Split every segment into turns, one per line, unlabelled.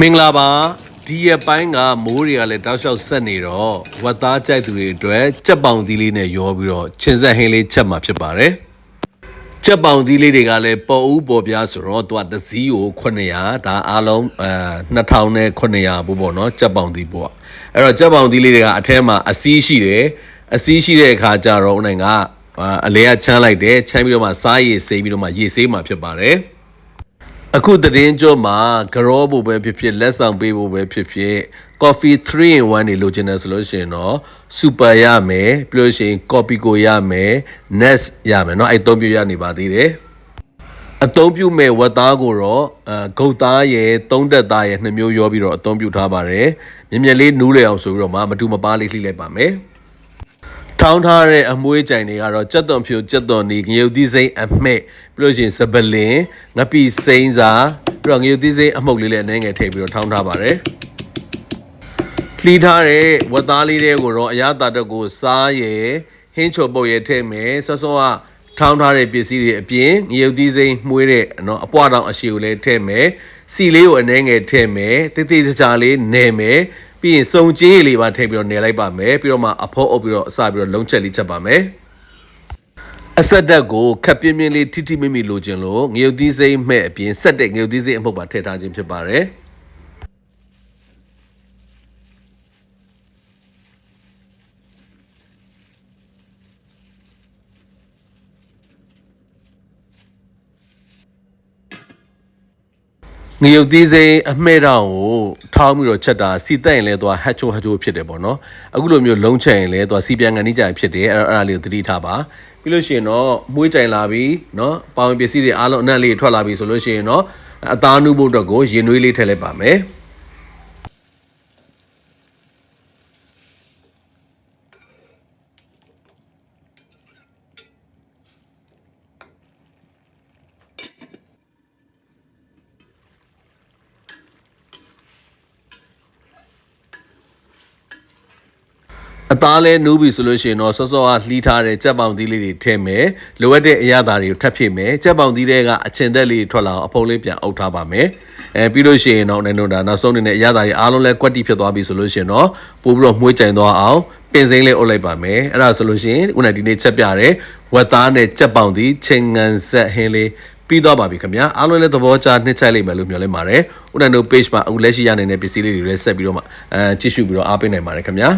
မင်္ဂလာပါဒီရက်ပိုင်းကမိုးတွေကလည်းတောက်လျှောက်ဆက်နေတော့ဝတ်သားကြိုက်သူတွေအတွက်ကြက်ပောင်သီးလေးနဲ့ရောပြီးတော့ချင်းဆက်ဟင်းလေးချက်မှာဖြစ်ပါတယ်ကြက်ပောင်သီးလေးတွေကလည်းပေါ်ဦးပေါ်ပြားဆိုတော့သူကတစ်စည်းကို900ဒါအားလုံးအဲ2000နဲ့900ပို့ပေါ့နော်ကြက်ပောင်သီးပေါ့အဲ့တော့ကြက်ပောင်သီးလေးတွေကအထဲမှာအစည်းရှိတယ်အစည်းရှိတဲ့အခါကျတော့ဦးနိုင်ကအလဲကချမ်းလိုက်တယ်ချမ်းပြီးတော့မှစားရည်စိမ့်ပြီးတော့မှရေဆေးမှာဖြစ်ပါတယ် အခုသတင်းကြောမှာဂရောဖို့ပဲဖြစ်ဖြစ်လက်ဆောင်ပေးဖို့ပဲဖြစ်ဖြစ် coffee 3 in 1နေလိုချင်တယ်ဆိုလို့ရှိရင်တော့ super ရမယ်ပြီးလို့ရှိရင် copy ကိုရမယ် nest ရမယ်เนาะအဲ့သုံးပြရနေပါသေးတယ်အသုံးပြုမဲ့ဝက်သားကိုတော့အဲဂုတ်သားရဲ့သုံးတက်သားရဲ့နှစ်မျိုးရောပြီးတော့အသုံးပြုထားပါတယ်မြင်မြင်လေးနူးလေအောင်ဆိုပြီးတော့မှမတူမပါလေးလှိလိုက်ပါမယ် ထောင်းထားတဲ့အမွှေးကြိုင်တွေကတော့ကြက်သွန်ဖြူကြက်သွန်နီငရုတ်သီးစိမ့်အမှဲ့ပြီးလို့ရှိရင်စပလင်ငပိစိမ့်စာပြီးတော့ငရုတ်သီးစိမ့်အမှုတ်လေးလည်းအနှဲငယ်ထည့်ပြီးတော့ထောင်းထားပါတယ်လှီးထားတဲ့ဝက်သားလေးတွေကိုတော့အရသာတက်ကိုစားရယ်ဟင်းချိုပုတ်ရယ်ထည့်မယ်ဆော့ဆော့ကထောင်းထားတဲ့ပစ္စည်းတွေအပြင်ငရုတ်သီးစိမ့်မှုေးတဲ့နော်အပွားတောင်အရှိကိုလည်းထည့်မယ်စီလေးကိုအနှဲငယ်ထည့်မယ်တိတိကျကျလေးနယ်မယ် ပြီးရင်စုံကြေးလေးပါထည့်ပြီးတော့နယ်လိုက်ပါမယ်ပြီးတော့မှအဖောအုပ်ပြီးတော့အစပြီးတော့လုံးချက်လေးချက်ပါမယ်အဆက်တက်ကိုခပ်ပြင်းပြင်းလေးထိထိမိမိလိုချင်လို့ငရုတ်သီးစိမ့်မဲ့အပြင်ဆက်တဲ့ငရုတ်သီးစိမ့်အမှုတ်ပါထည့်ထားခြင်းဖြစ်ပါတယ် ငရုတ်သီးစိမ့်အမှဲ့တောင်ကိုထောင်းပြီးတော့ချက်တာစီတက်ရင်လဲသွားဟတ်ချိုဟတ်ချိုဖြစ်တယ်ပေါ့နော်အခုလိုမျိုးလုံးချက်ရင်လဲသွားစီပြန်ကန်နေကြဖြစ်တယ်အဲ့တော့အဲ့ဒါလေးကိုသတိထားပါပြီးလို့ရှိရင်တော့မွှေးကြိုင်လာပြီနော်ပေါင်ပစ္စည်းတွေအားလုံးအနက်လေးထွက်လာပြီဆိုလို့ရှိရင်တော့အသားနုဖို့အတွက်ကိုရင်နွေးလေးထည့်လိုက်ပါမယ် အသားလဲနူးပြီဆိုလို့ရှိရင်တော့စောစောကလှီးထားတဲ့ကြက်ပေါင်သီးလေးတွေထည့်မယ်လိုအပ်တဲ့အရာသားတွေကိုထပ်ဖြည့်မယ်ကြက်ပေါင်သီးတွေကအချင်တက်လေးထွက်လာအောင်အဖုံလေးပြန်အုပ်ထားပါမယ်အဲပြီးလို့ရှိရင်တော့နိုင်တော့ဒါနောက်ဆုံးနေတဲ့အရာသားတွေအားလုံးလဲကွက်တိဖြစ်သွားပြီဆိုလို့ရှိရင်တော့ပို့ပြီးတော့မှုေးကြိုင်သွားအောင်ပင်စိမ့်လေးအုပ်လိုက်ပါမယ်အဲ့ဒါဆိုလို့ရှိရင်ခုနကဒီနေ့ချက်ပြတယ်ဝက်သားနဲ့ကြက်ပေါင်သီးချိန်ငံဆက်ဟင်းလေးပြီးတော့ပါပြီခင်ဗျာအားလုံးလည်းသဘောကျနှစ်ချိုက်လိမ့်မယ်လို့မျှော်လင့်ပါတယ်ဦးနန်တို့ page မှာအခုလက်ရှိရနေတဲ့ပစ္စည်းလေးတွေလည်းဆက်ပြီးတော့မှအဲကြည့်ရှုပြီးတော့အားပေးနိုင်ပါတယ်ခင်ဗျာ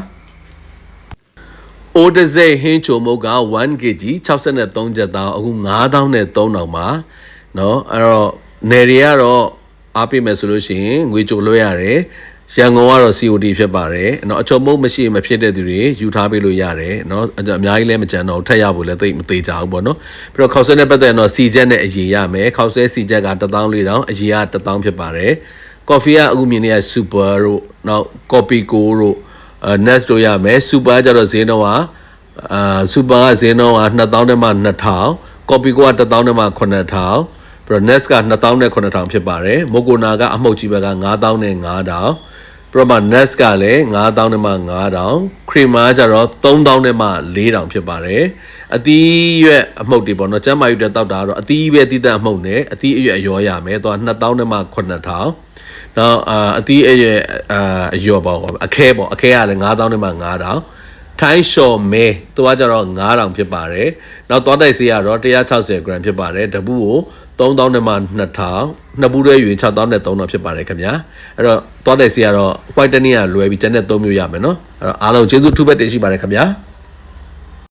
အိုတဇဲဟင်းချိုမုတ်က 1kg 63ကျပ်သားအခု9000နဲ့3000ပါเนาะအဲ့တော့နယ်တွေကတော့အားပေးမယ်ဆိုလို့ရှိရင်ငွေကြိုလွှဲရတယ်ရန်ကုန်ကတော့ COD ဖြစ်ပါတယ်เนาะအချုံမုတ်မရှိမဖြစ်တဲ့သူတွေယူထားပေးလို့ရတယ်เนาะအများကြီးလည်းမကြမ်းတော့ထက်ရဖို့လည်းသိမသေးကြဘူးပေါ့เนาะပြီးတော့ခောက်ဆွဲနဲ့ပတ်သက်ရင်တော့စီချက်နဲ့အရေးရမယ်ခောက်ဆွဲစီချက်က14000အရေးက1000ဖြစ်ပါတယ်ကော်ဖီကအခုမြင်နေရ super တို့နောက် coffee co တို့ အဲ nest တို့ရမယ် super ကကြတော့ဈေးနှုန်းကအာစူပါကဈေးနှုန်းက2000နဲ့မှ2000ကော်ပီကိုက1000နဲ့မှ9000ပြီးတော့ nest က2000နဲ့9000ဖြစ်ပါတယ်မိုကိုနာကအမှုတ်ကြီးဘက်က9000နဲ့9000 ပြီးတော့မှ nest ကလည်း9000နဲ့မှ9000 creamer ကကြတော့3000နဲ့မှ4000ဖြစ်ပါတယ်အသီးရွက်အမှုတ်တွေပေါ့နော်ကျမ်းမာယူတဲ့တောက်တာကတော့အသီးပဲတည်တဲ့အမှုတ်နဲ့အသီးအရွက်အရောရမယ်တော့2000နဲ့မှ9000နောက်အာအသီးအရွက်အာအရောပေါ့အခဲပေါ့အခဲကလည်း9000နဲ့မှ9000ထိုင်းရှော်မဲသူကကြတော့9000ဖြစ်ပါတယ်နောက်သွားတိုက်ဆေးကတော့160 gram ဖြစ်ပါတယ်တပူကို 3000နဲ့မှ2000နှစ်ပူးတွဲယူရင်6000နဲ့3000ဖြစ်ပါတယ်ခင်ဗျာအဲ့တော့သွားတိုက်ဆေးကတော့ white တနည်းကလွယ်ပြီးကျန်တဲ့3မျိုးရမယ်နော်အဲ့တော့အားလုံးကျေးဇူးထူးပဲတင်ရှိပါတယ်ခင်ဗျာ